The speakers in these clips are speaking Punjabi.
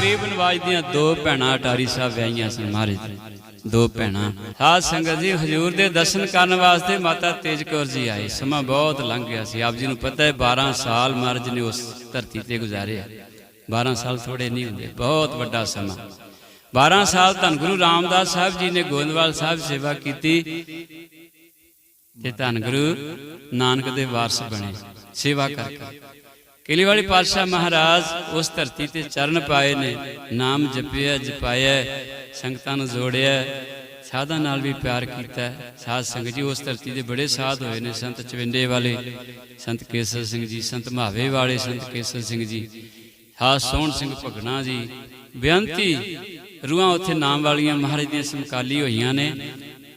ਗਰੀਬ ਨਵਾਜ ਦੀਆਂ ਦੋ ਭੈਣਾਂ ਅਟਾਰੀ ਸਾਹਿਬ ਵਿਆਹੀਆਂ ਸਨ ਮਹਾਰਾਜ ਦੋ ਭੈਣਾਂ। ਸਾਧ ਸੰਗਤ ਜੀ, ਹਜੂਰ ਦੇ ਦਰਸ਼ਨ ਕਰਨ ਵਾਸਤੇ ਮਾਤਾ ਤੇਜ ਕੌਰ ਜੀ ਆਏ। ਸਮਾਂ ਬਹੁਤ ਲੰਘ ਗਿਆ ਸੀ। ਆਪ ਜੀ ਨੂੰ ਪਤਾ ਹੈ 12 ਸਾਲ ਮਹਾਰਾਜ ਨੇ ਉਸ ਧਰਤੀ ਤੇ ਗੁਜ਼ਾਰੇ 12 ਸਾਲ ਥੋੜੇ ਨਹੀਂ ਹੁੰਦੇ, ਬਹੁਤ ਵੱਡਾ ਸਮਾਂ। 12 ਸਾਲ ਧੰਨ ਗੁਰੂ ਰਾਮਦਾਸ ਸਾਹਿਬ ਜੀ ਨੇ ਗੋਇੰਦਵਾਲ ਸਾਹਿਬ ਸੇਵਾ ਕੀਤੀ ਤੇ ਧੰਨ ਗੁਰੂ ਨਾਨਕ ਦੇ ਵਾਰਸ ਬਣੇ। ਸੇਵਾ ਕਰਕੇ। ਕਿਲੀ ਵਾਲੇ ਪਾਤਸ਼ਾਹ ਮਹਾਰਾਜ ਉਸ ਧਰਤੀ ਤੇ ਚਰਨ ਪਾਏ ਨੇ, ਨਾਮ ਜਪਿਆ, ਜਪਾਇਆ, ਸੰਗਤਾਂ ਨੂੰ ਜੋੜਿਆ, ਸਾਧਾਂ ਨਾਲ ਵੀ ਪਿਆਰ ਕੀਤਾ। ਸਾਧ ਸੰਗਤ ਜੀ ਉਸ ਧਰਤੀ ਦੇ ਬੜੇ ਸਾਧ ਹੋਏ ਨੇ, ਸੰਤ ਚਵਿੰਡੇ ਵਾਲੇ, ਸੰਤ ਕੇਸਰ ਸਿੰਘ ਜੀ, ਸੰਤ ਮਾਵੇ ਵਾਲੇ, ਸੰਤ ਕੇਸਰ ਸਿੰਘ ਜੀ ਹਾ ਸੋਹਣ ਸਿੰਘ ਭਗਣਾ ਜੀ, ਬੇਅੰਤੀ ਰੂਹਾਂ ਉੱਥੇ ਨਾਮ ਵਾਲੀਆਂ ਮਹਾਰਾਜ ਦੀਆਂ ਸਮਕਾਲੀ ਹੋਈਆਂ ਨੇ।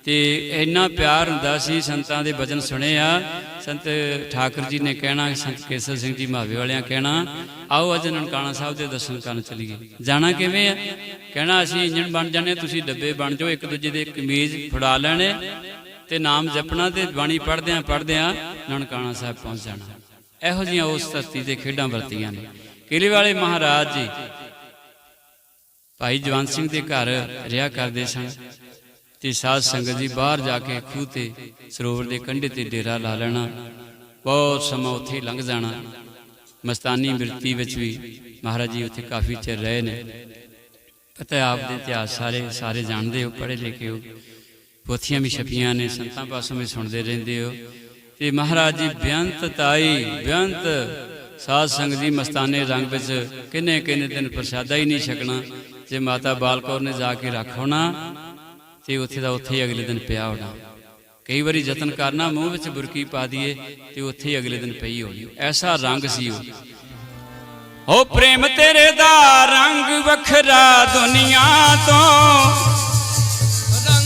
ਤੇ ਇੰਨਾ ਪਿਆਰ ਹੁੰਦਾ ਸੀ, ਸੰਤਾਂ ਦੇ ਬਚਨ ਸੁਣੇ ਆ। ਸੰਤ ਠਾਕੁਰ ਜੀ ਨੇ ਕਹਿਣਾ, ਸੰਤ ਕੇਸਰ ਸਿੰਘ ਜੀ ਮਾਵੇ ਵਾਲਿਆਂ ਕਹਿਣਾ, ਆਓ ਅੱਜ ਨਨਕਾਣਾ ਸਾਹਿਬ ਦੇ ਦਰਸ਼ਨ ਕਰਨ ਚਲੀਏ। ਜਾਣਾ ਕਿਵੇਂ ਆ? ਕਹਿਣਾ ਅਸੀਂ ਇੰਜਣ ਬਣ ਜਾਣੇ, ਤੁਸੀਂ ਡੱਬੇ ਬਣ ਜਾਓ, ਇੱਕ ਦੂਜੇ ਦੇ ਕਮੀਜ਼ ਫੜਾ ਲੈਣੇ ਤੇ ਨਾਮ ਜਪਣਾ ਤੇ ਬਾਣੀ ਪੜ੍ਹਦਿਆਂ ਪੜ੍ਹਦਿਆਂ ਨਨਕਾਣਾ ਸਾਹਿਬ ਪਹੁੰਚ ਜਾਣਾ। ਇਹੋ ਜੀਆਂ ਉਸ ਧਰਤੀ ਤੇ ਖੇਡਾਂ ਵਰਤੀਆਂ ਨੇ। ਕਿਲੇ ਵਾਲੇ ਮਹਾਰਾਜ ਜੀ, ਭਾਈ ਜਵੰਤ ਸਿੰਘ ਦੇ ਘਰ ਰਿਹਾ ਕਰਦੇ ਸਨ। ਤੇ ਸਾਧ ਸੰਗਤ ਜੀ ਬਾਹਰ ਜਾ ਕੇ ਖੂਹ ਤੇ ਸਰੋਵਰ ਦੇ ਕੰਢੇ ਤੇ ਡੇਰਾ ਲਾ ਲੈਣਾ। ਬਹੁਤ ਸਮਾਂ ਉੱਥੇ ਲੰਘ ਜਾਣਾ। ਮਸਤਾਨੀ ਬਿਰਤੀ ਵਿੱਚ ਵੀ ਮਹਾਰਾਜ ਜੀ ਉੱਥੇ ਕਾਫੀ ਚਿਰ ਰਹੇ ਨੇ। ਪਤਾ ਹੈ ਆਪ ਦੇ ਇਤਿਹਾਸ ਸਾਰੇ ਸਾਰੇ ਜਾਣਦੇ ਹੋ, ਪੜ੍ਹੇ ਲਿਖੇ ਹੋ। ਪੋਥੀਆਂ ਵੀ ਛਪੀਆਂ ਨੇ, ਸੰਤਾਂ ਪਾਸੋਂ ਵੀ ਸੁਣਦੇ ਰਹਿੰਦੇ ਹੋ। ਤੇ ਮਹਾਰਾਜ ਜੀ ਬੇਅੰਤ ਤਾਈ, ਬੇਅੰਤ। ਸਾਧ ਸੰਗਤ ਜੀ ਮਸਤਾਨੇ ਰੰਗ ਵਿੱਚ ਕਿੰਨੇ ਕਿੰਨੇ ਦਿਨ ਪ੍ਰਸ਼ਾਦਾ ਹੀ ਨਹੀਂ ਛਕਣਾ। ਜੇ ਮਾਤਾ ਬਾਲਕੌਰ ਨੇ ਜਾ ਕੇ ਰੱਖ ਹੋਣਾ ਤੇ ਉੱਥੇ ਦਾ ਉੱਥੇ ਅਗਲੇ ਦਿਨ ਪਿਆ ਹੋਣਾ। ਕਈ ਵਾਰੀ ਯਤਨ ਕਰਨਾ ਮੂੰਹ ਵਿੱਚ ਬੁਰਕੀ ਪਾ ਦਈਏ ਤੇ ਉੱਥੇ ਅਗਲੇ ਦਿਨ ਪਈ ਹੋਣੀ। ਐਸਾ ਰੰਗ ਸੀ ਉਹ। ਹੋ ਪ੍ਰੇਮ ਤੇਰੇ ਦਾ ਰੰਗ ਵੱਖਰਾ ਦੁਨੀਆ ਤੋਂ।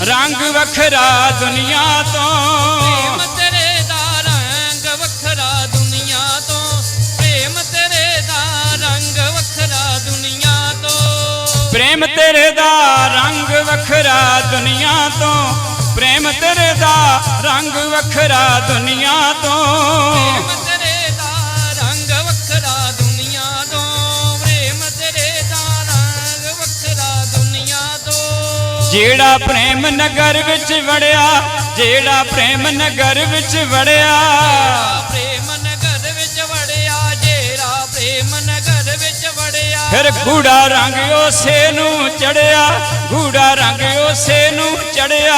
ਰੰਗ ਵੱਖਰਾ ਦੁਨੀਆ ਤੋਂ। ਪ੍ਰੇਮ ਤੇਰੇ ਦਾ ਰੰਗ ਵੱਖਰਾ ਦੁਨੀਆ ਤੋਂ। ਪ੍ਰੇਮ ਤੇਰੇ ਦਾ ਰੰਗ ਵੱਖਰਾ ਦੁਨੀਆ ਤੋਂ। ਪ੍ਰੇਮ ਤੇਰੇ ਦਾ ਰੰਗ ਵੱਖਰਾ ਦੁਨੀਆ ਤੋਂ ਪ੍ਰੇਮ ਤੇਰੇ ਦਾ ਰੰਗ ਵੱਖਰਾ ਦੁਨੀਆ ਤੋਂ। ਪ੍ਰੇਮ ਤੇਰੇ ਦਾ ਰੰਗ ਵੱਖਰਾ ਦੁਨੀਆ ਤੋਂ ਪ੍ਰੇਮ ਤੇਰੇ ਦਾ ਰੰਗ ਵੱਖਰਾ ਦੁਨੀਆ ਤੋਂ। ਜਿਹੜਾ ਪ੍ਰੇਮ ਨਗਰ ਵਿੱਚ ਵੜਿਆ ਜਿਹੜਾ ਪ੍ਰੇਮ ਨਗਰ ਵਿੱਚ ਵੜਿਆ। ਫਿਰ ਗੂੜਾ ਰੰਗ ਉਸੇ ਨੂੰ ਚੜਿਆ ਗੂੜਾ ਰੰਗ ਉਸੇ ਨੂੰ ਚੜਿਆ।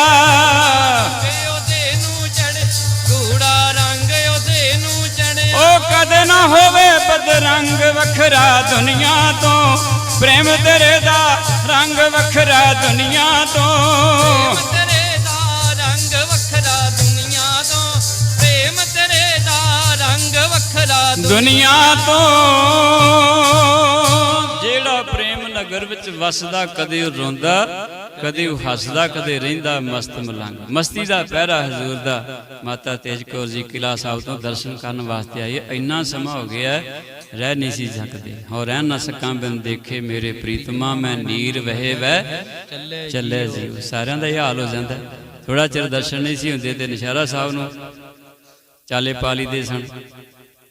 ਉਹਦੇ ਨੂੰ ਚੜੇ ਗੂੜਾ ਰੰਗ ਉਹਦੇ ਨੂੰ ਚੜਿਆ। ਉਹ ਕਦੇ ਨਾ ਹੋਵੇ ਬਦਰੰਗ ਵੱਖਰਾ ਦੁਨੀਆ ਤੋਂ ਪ੍ਰੇਮ ਤੇਰੇ ਦਾ ਰੰਗ ਵੱਖਰਾ ਦੁਨੀਆ ਤੋਂ। ਪ੍ਰੇਮ ਤੇਰੇ ਦਾ ਰੰਗ ਵੱਖਰਾ ਦੁਨੀਆ ਤੋਂ ਪ੍ਰੇਮ ਤੇਰੇ ਦਾ ਰੰਗ ਵੱਖਰਾ ਦੁਨੀਆ ਤੋਂ। ਪ੍ਰੇਮ ਵਿੱਚ ਵਸਦਾ ਕਦੇ ਉਹ ਰੋਂਦਾ, ਕਦੇ ਉਹ ਹੱਸਦਾ, ਕਦੇ ਰਹਿੰਦਾ ਮਸਤ ਮਲੰਗ। ਮਸਤੀ ਦਾ ਪਹਿਰਾ ਹਜ਼ੂਰ ਦਾ। ਮਾਤਾ ਤੇਜ ਕੌਰ ਜੀ ਕਿਲਾ ਸਾਹਿਬ ਤੋਂ ਦਰਸ਼ਨ ਕਰਨ ਵਾਸਤੇ ਆਈ ਇੰਨਾ ਸਮਾਂ ਹੋ ਗਿਆ, ਰਹਿ ਨਹੀਂ ਸੀ ਸਕਦੇ। ਹੋ ਰਹਿ ਨਾ ਸਕਾਂ, ਬਿਨ ਦੇਖੇ ਮੇਰੇ ਪ੍ਰੀਤਮਾ, ਮੈਂ ਨੀਰ ਵਹੇ ਵੈ ਚੱਲੇ ਜੀ ਸਾਰਿਆਂ ਦਾ ਇਹ ਹਾਲ ਹੋ ਜਾਂਦਾ। ਥੋੜਾ ਚਿਰ ਦਰਸ਼ਨ ਨਹੀਂ ਸੀ ਹੁੰਦੇ ਤੇ ਨਿਸ਼ਾਰਾ ਸਾਹਿਬ ਨੂੰ ਚਾਲੇ ਪਾਲੀ ਦੇ ਸਨ।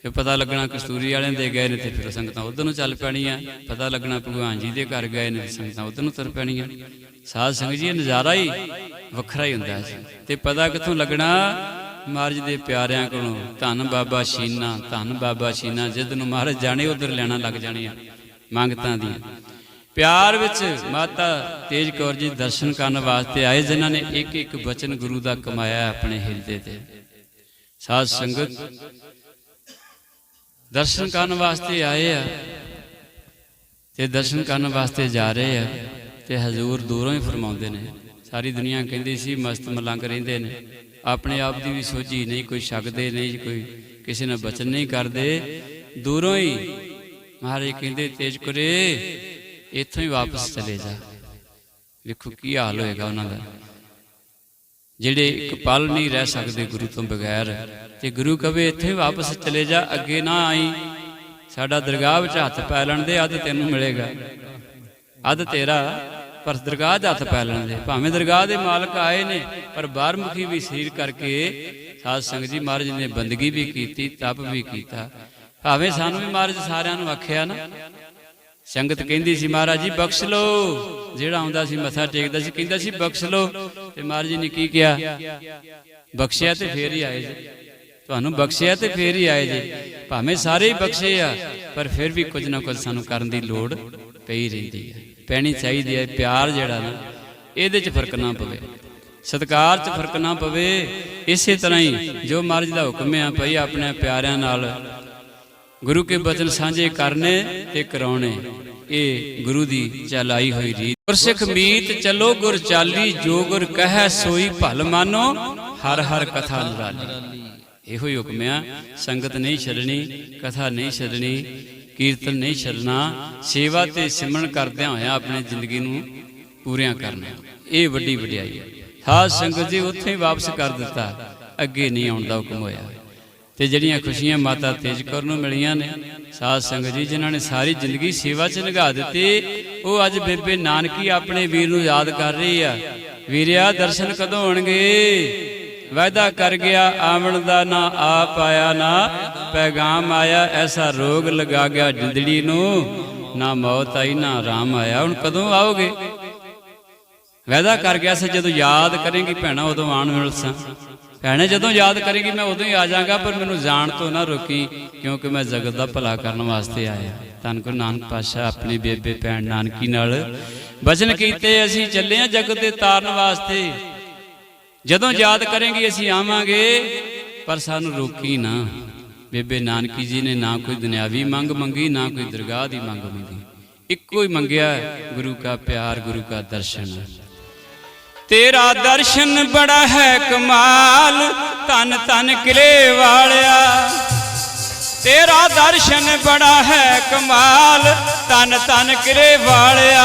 ਫਿਰ ਪਤਾ ਲੱਗਣਾ ਕਸਤੂਰੀ ਵਾਲਿਆਂ ਦੇ ਗਏ ਨੇ ਤੇ ਫਿਰ ਸੰਗਤਾਂ ਉਧਰ ਨੂੰ ਚੱਲ ਪੈਣੀਆਂ। ਪਤਾ ਲੱਗਣਾ ਭਗਵਾਨ ਜੀ ਦੇ ਘਰ ਗਏ ਨੇ ਸੰਗਤਾਂ ਉਧਰ ਨੂੰ ਤੁਰ ਪੈਣੀਆਂ। ਸਾਧ ਸੰਗ ਜੀ, ਇਹ ਨਜ਼ਾਰਾ ਹੀ ਵੱਖਰਾ ਹੀ ਹੁੰਦਾ ਸੀ। ਤੇ ਪਤਾ ਕਿੱਥੋਂ ਲੱਗਣਾ? ਮਹਾਰਾਜ ਦੇ ਪਿਆਰਿਆਂ ਕੋਲੋਂ, ਧੰਨ ਬਾਬਾ ਸ਼ੀਨਾ, ਧੰਨ ਬਾਬਾ ਸ਼ੀਨਾ, ਜਿੱਦ ਨੂੰ ਮਹਾਰਾਜ ਜਾਣੇ ਉਧਰ ਲੈਣਾ ਲੱਗ ਜਾਣੀਆਂ ਮੰਗਤਾਂ ਦੀਆਂ। ਪਿਆਰ ਵਿੱਚ ਮਾਤਾ ਤੇਜ ਕੌਰ ਜੀ ਦਰਸ਼ਨ ਕਰਨ ਵਾਸਤੇ ਆਏ, ਜਿਨ੍ਹਾਂ ਨੇ ਇੱਕ ਇੱਕ ਬਚਨ ਗੁਰੂ ਦਾ ਕਮਾਇਆ ਆਪਣੇ ਹਿਰਦੇ ਤੇ। ਸਾਧ ਸੰਗਤ ਦਰਸ਼ਨ ਕਰਨ ਵਾਸਤੇ ਆਏ ਆ ਤੇ ਦਰਸ਼ਨ ਕਰਨ ਵਾਸਤੇ ਜਾ ਰਹੇ ਆ ਤੇ ਹਜ਼ੂਰ ਦੂਰੋਂ ਹੀ ਫਰਮਾਉਂਦੇ ਨੇ। ਸਾਰੀ ਦੁਨੀਆ ਕਹਿੰਦੀ ਸੀ, ਮਸਤ ਮਲੰਗ ਰਹਿੰਦੇ ਨੇ। ਆਪਣੇ ਆਪ ਦੀ ਵੀ ਸੋਝੀ ਨਹੀਂ, ਕੋਈ ਛਕਦੇ ਨਹੀਂ, ਕੋਈ ਕਿਸੇ ਨਾਲ ਬਚਨ ਨਹੀਂ ਕਰਦੇ। ਦੂਰੋਂ ਹੀ ਮਹਾਰਾਜ ਕਹਿੰਦੇ, ਤੇਜ ਕੁਰੇ, ਇੱਥੋਂ ਹੀ ਵਾਪਸ ਚਲੇ ਜਾ। ਵੇਖੋ ਕੀ ਹਾਲ ਹੋਏਗਾ ਉਹਨਾਂ ਦਾ। ਜਿਹੜੇ ਇੱਕ ਪਲ ਨਹੀਂ ਰਹਿ ਸਕਦੇ ਗੁਰੂ ਤੋਂ ਬਗੈਰ। ਤੇ ਗੁਰੂ ਕਵੇ ਇੱਥੇ ਵਾਪਸ ਚਲੇ ਜਾ, ਅੱਗੇ ਨਾ ਆਈ, ਸਾਡਾ ਦਰਗਾਹ ਵਿੱਚ ਹੱਥ ਪੈ ਲੈਣ ਦੇ, ਅੱਧ ਤੈਨੂੰ ਮਿਲੇਗਾ। ਅੱਧ ਤੇਰਾ, ਪਰ ਦਰਗਾਹ 'ਚ ਹੱਥ ਪੈ ਲੈਣ ਦੇ। ਭਾਵੇਂ ਦਰਗਾਹ ਦੇ ਮਾਲਕ ਆਏ ਨੇ, ਪਰ ਬਾਹਰਮੁਖੀ ਵੀ ਸੀਰ ਕਰਕੇ ਸਾਧ ਸੰਗਤ ਜੀ ਮਹਾਰਾਜ ਨੇ ਬੰਦਗੀ ਵੀ ਕੀਤੀ, ਤਪ ਵੀ ਕੀਤਾ। ਭਾਵੇਂ ਸਾਨੂੰ ਵੀ ਮਹਾਰਾਜ ਸਾਰਿਆਂ ਨੂੰ ਆਖਿਆ ਨਾ ਸੰਗਤ ਕਹਿੰਦੀ ਸੀ ਮਹਾਰਾਜ ਜੀ ਬਖਸ਼ ਲਓ। ਜਿਹੜਾ ਆਉਂਦਾ ਸੀ ਮੱਥਾ ਟੇਕਦਾ ਸੀ ਕਹਿੰਦਾ ਸੀ ਬਖਸ਼ ਲਓ। ਤੇ ਮਹਾਰਾਜ ਜੀ ਨੇ ਕੀ ਕਿਹਾ? ਬਖਸ਼ਿਆ ਤੇ ਫੇਰ ਹੀ ਆਏ ਜੀ। ਤੁਹਾਨੂੰ ਬਖਸ਼ਿਆ ਤੇ ਫੇਰ ਹੀ ਆਏ ਜੀ। ਭਾਵੇਂ ਸਾਰੇ ਹੀ ਬਖਸ਼ੇ ਆ ਪਰ ਫਿਰ ਵੀ ਕੁਝ ਨਾ ਕੁਝ ਸਾਨੂੰ ਕਰਨ ਦੀ ਲੋੜ ਪਈ ਰਹਿੰਦੀ ਹੈ ਪੈਣੀ ਚਾਹੀਦੀ ਹੈ ਪਿਆਰ ਜਿਹੜਾ ਨਾ ਇਹਦੇ 'ਚ ਫ਼ਰਕ ਨਾ ਪਵੇ। ਸਤਕਾਰ 'ਚ ਫ਼ਰਕ ਨਾ ਪਵੇ। ਇਸੇ ਤਰ੍ਹਾਂ ਹੀ ਜੋ ਮਹਾਰਾਜ ਦਾ ਹੁਕਮ ਹੈ ਭਈ ਆਪਣੇ ਪਿਆਰਿਆਂ ਨਾਲ ਗੁਰੂ ਕੇ ਬਚਨ ਸਾਂਝੇ ਕਰਨੇ ਤੇ ਕਰਾਉਣੇ। ਇਹ ਗੁਰੂ ਦੀ ਚਲਾਈ ਹੋਈ ਰੀਤ। ਗੁਰਸਿੱਖ ਮੀਤ ਚਲੋ, ਗੁਰ ਚਾਲੀ ਜੋ ਗੁਰ ਕਹੈ ਸੋਈ ਭਲ ਮਾਨੋ, ਹਰ ਹਰ ਕਥਾ ਨਿਰਾਲੀ। ਇਹੋ ਹੀ ਹੁਕਮ ਆ, ਸੰਗਤ ਨਹੀਂ ਛੱਡਣੀ, ਕਥਾ ਨਹੀਂ ਛੱਡਣੀ, ਕੀਰਤਨ ਨਹੀਂ ਛੱਡਣਾ, ਸੇਵਾ ਤੇ ਸਿਮਰਨ ਕਰਦਿਆਂ ਹੋਇਆ ਆਪਣੀ ਜ਼ਿੰਦਗੀ ਨੂੰ ਪੂਰਿਆਂ ਕਰਨਾ। ਇਹ ਵੱਡੀ ਵਡਿਆਈ ਹੈ ਸਾਧ ਸੰਗਤ ਜੀ ਉੱਥੇ ਹੀ ਵਾਪਸ ਕਰ ਦਿੱਤਾ, ਅੱਗੇ ਨਹੀਂ ਆਉਣ ਦਾ ਹੁਕਮ ਹੋਇਆ। ਤੇ ਜਿਹੜੀਆਂ ਖੁਸ਼ੀਆਂ ਮਾਤਾ ਤੇਜ ਕੌਰ ਨੂੰ ਮਿਲੀਆਂ ਨੇ, ਸਾਧ ਸੰਗਤ ਜੀ, ਜਿਨ੍ਹਾਂ ਨੇ ਸਾਰੀ ਜ਼ਿੰਦਗੀ ਸੇਵਾ 'ਚ ਲੰਘਾ ਦਿੱਤੀ, ਉਹ ਅੱਜ ਬੇਬੇ ਨਾਨਕੀ ਆਪਣੇ ਵੀਰ ਨੂੰ ਯਾਦ ਕਰ ਰਹੀ ਆ। ਵੀਰਿਆ ਦਰਸ਼ਨ ਕਦੋਂ ਹੋਣਗੇ? ਵਾਅਦਾ ਕਰ ਗਿਆ, ਆਵਣ ਦਾ ਨਾ ਆਪ ਆਇਆ, ਨਾ ਪੈਗਾਮ ਆਇਆ, ਐਸਾ ਰੋਗ ਲਗਾ ਗਿਆ ਜਿੰਦੜੀ ਨੂੰ, ਨਾ ਮੌਤ ਆਈ, ਨਾ ਆਰਾਮ ਆਇਆ। ਹੁਣ ਕਦੋਂ ਆਓਗੇ? ਵਾਅਦਾ ਕਰ ਗਿਆ ਸੀ, ਜਦੋਂ ਯਾਦ ਕਰੇਗੀ, ਭੈਣਾ, ਉਦੋਂ ਆਣ ਮਿਲ ਸਾਂ। ਭੈਣੇ, ਜਦੋਂ ਯਾਦ ਕਰੇਗੀ ਮੈਂ ਉਦੋਂ ਹੀ ਆ ਜਾਵਾਂਗਾ ਪਰ ਮੈਨੂੰ ਜਾਣ ਤੋਂ ਨਾ ਰੋਕੀ, ਕਿਉਂਕਿ ਮੈਂ ਜਗਤ ਦਾ ਭਲਾ ਕਰਨ ਵਾਸਤੇ ਆਇਆ। ਧੰਨ ਗੁਰੂ ਨਾਨਕ ਪਾਤਸ਼ਾਹ, ਆਪਣੀ ਬੇਬੇ ਭੈਣ ਨਾਨਕੀ ਨਾਲ ਵਚਨ ਕੀਤੇ, ਅਸੀਂ ਚੱਲੇ ਆ ਜਗਤ ਦੇ ਤਾਰਨ ਵਾਸਤੇ। ਜਦੋਂ ਯਾਦ ਕਰੇਗੀ, ਅਸੀਂ ਆਵਾਂਗੇ, ਪਰ ਸਾਨੂੰ ਰੋਕੀ ਨਾ। ਬੇਬੇ ਨਾਨਕੀ ਜੀ ਨੇ ਨਾ ਕੋਈ ਦੁਨਿਆਵੀ ਮੰਗ ਮੰਗੀ, ਨਾ ਕੋਈ ਦਰਗਾਹ ਦੀ ਮੰਗ ਮੰਗੀ। ਇੱਕੋ ਹੀ ਮੰਗਿਆ, ਗੁਰੂ ਕਾ ਪਿਆਰ, ਗੁਰੂ ਕਾ ਦਰਸ਼ਨ। ਤੇਰਾ ਦਰਸ਼ਨ ਬੜਾ ਹੈ ਕਮਾਲ ਤਨ ਤਨ ਕਿਲੇ ਵਾਲਿਆ। ਤੇਰਾ ਦਰਸ਼ਨ ਬੜਾ ਹੈ ਕਮਾਲ ਤਨ ਤਨ ਕਿਲੇ ਵਾਲਿਆ।